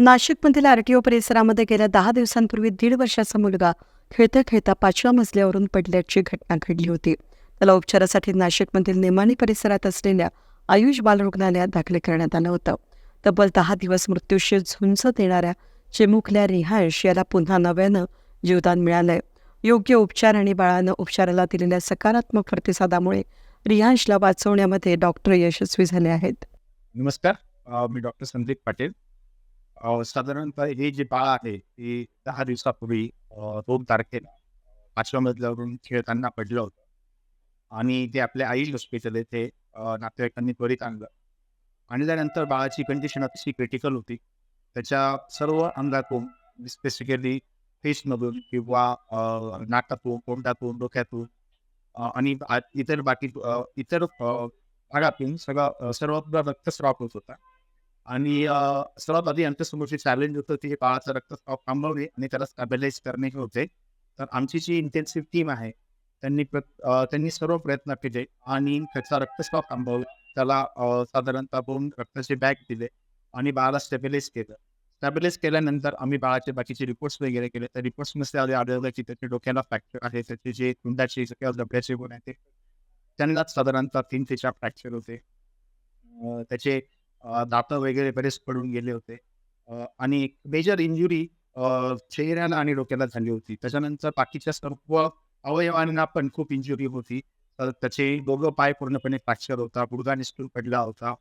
नाशिकमधील आरटीओ परिसरामध्ये गेल्या दहा दिवसांपूर्वी दीड वर्षाचा मुलगा खेळता खेळता पाचव्या मजल्यावरून पडल्याची घटना घडली होती. त्याला उपचारासाठी नाशिकमधील नेमाणी परिसरात असलेल्या आयुष बाल रुग्णालयात दाखल करण्यात आलं होतं. तब्बल दहा दिवस मृत्यूशी झुंज देणाऱ्या चिमुकल्या रिहांश याला पुन्हा नव्यानं जीवदान मिळालंय. योग्य उपचार आणि बाळानं उपचाराला दिलेल्या सकारात्मक प्रतिसादामुळे रिहांशला वाचवण्यामध्ये डॉक्टर यशस्वी झाले आहेत. नमस्कार मी डॉक्टर संदीप पाटील. साधारणतः हे जे बाळ आहे ते दहा दिवसापूर्वी दोन तारखेला पाचव्या मजल्यावरून खेळताना पडलं होतं आणि ते आपल्या आई हॉस्पिटल येथे नातेवाईकांनी त्वरित आणलं आणि त्यानंतर बाळाची कंडिशन अतिशय क्रिटिकल होती त्याच्या सर्व अंगातून स्पेसिफिकली फेसमधून किंवा नाकातून तोंडातून डोक्यातून आणि इतर बाकी इतर भागातून सगळं अ, सर्वत्र रक्तस्राव होत होता आणि सर्वात आधी आमच्यासमोरचे चॅलेंज होतं ते बाळाचा रक्तस्राव थांबवणे आणि त्याला स्टॅबिलाइज करणे हे होते. तर आमची जी इंटेन्सिव्ह टीम आहे त्यांनी त्यांनी सर्व प्रयत्न केले आणि त्याचा रक्तस्राव थांबवला त्याला साधारणतः दोन रक्ताचे बॅग दिले आणि बाळाला स्टॅबिलाइज केलं. स्टॅबिलाइज केल्यानंतर आम्ही बाळाचे बाकीचे रिपोर्ट्स वगैरे केले. त्या रिपोर्ट्समध्ये आले आढळलं की त्याच्या डोक्याला फ्रॅक्चर आहे त्याचे जे तोंडाचे किंवा डबड्याचे गुण आहेत ते. त्यांनाच साधारणतः तीन ते चार फ्रॅक्चर होते. त्याचे दात वगैरे बरेच पडून गेले होते. आणि मेजर इंजुरी चेहऱ्याला आणि डोक्याला झाली होती. त्याच्यानंतर बाकीच्या सर्व अवयवांना पण खूप इंजुरी होती. तर त्याचे दोघं पाय पूर्णपणे फ्रॅक्चर होता गुडघा निसटून पडला होता.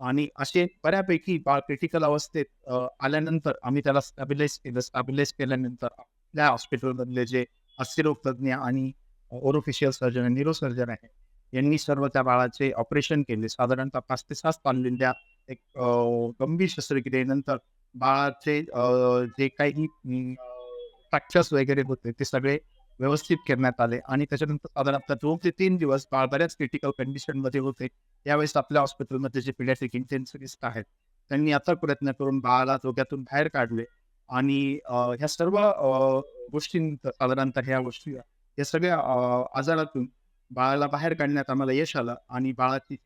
आणि असे बऱ्यापैकी बाळ क्रिटिकल अवस्थेत आल्यानंतर आम्ही त्याला स्टॅबिलाइज केलं. स्टॅबिलाइज केल्यानंतर आपल्या हॉस्पिटलमधले जे अस्थिरोग तज्ञ आणि ओरोफिशियल सर्जन आणि न्यूरो सर्जन आहे यांनी सर्व त्या बाळाचे ऑपरेशन केले. साधारणतः पाच ते सात चाललेल्या एक गंभीर शस्त्रक्रियेनंतर बाळाचे जे काही फ्रॅक्चर्स वगैरे होते ते सगळे व्यवस्थित करण्यात आले. आणि त्याच्यानंतर साधारणतः दोन ते तीन दिवस बाळ बऱ्याच क्रिटिकल कंडिशनमध्ये होते. यावेळेस आपल्या हॉस्पिटलमध्ये जे पिडियाट्रिक इंटेन्सिव्हिस्ट आहेत त्यांनी आता प्रयत्न करून बाळाला धोक्यातून बाहेर काढले. आणि ह्या सर्व गोष्टी साधारणतः ह्या गोष्टी या सगळ्या आजारातून बाळाला बाहेर काढण्यात आम्हाला यश आलं. आणि बाळाची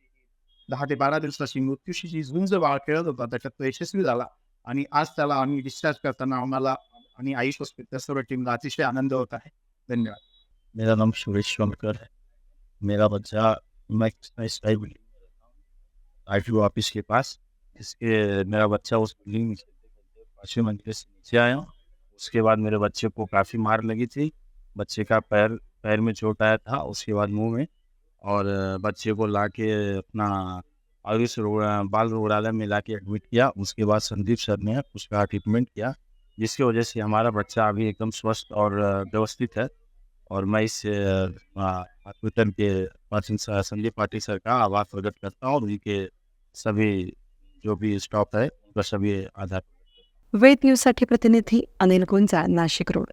दहा ते बारा दिवसाची मृत्यूशी जी झुंज बाळ खेळत होता त्याच्यात तो यशस्वी झाला. आणि आज त्याला आम्ही डिस्चार्ज करताना आम्हाला आणि आयुष हॉस्पिटल सर्व टीमला अतिशय आनंद होत आहे. धन्यवाद. मेरा नाम सुरेश शंकर है. मेरा बच्चा मैं आई टी ऑफिस के पास। इसके मेरा बच्चा उस बिल्डिंग में पाँचवें मंजिल से नीचे आया। उसके बाद मेरे बच्चे को काफ़ी मार लगी थी। बच्चे का पैर पैर में चोट आया था। उसके बाद मुंह में और बच्चे को ला के अपना आयुष बाल रुग्णालय में ला के एडमिट किया। उसके बाद संदीप सर ने उसका ट्रीटमेंट किया, जिसकी वजह से हमारा बच्चा अभी एकदम स्वस्थ और व्यवस्थित है। और मैं इस हॉस्पिटल के पार्सन संजय पाटिल सर का आभार प्रकट करता हूँ उनके सभी जो भी स्टाफ है, उनका सभी आधार। वेद न्यूजसाठी प्रतिनिधी अनिल गुंजा नाशिक रोड।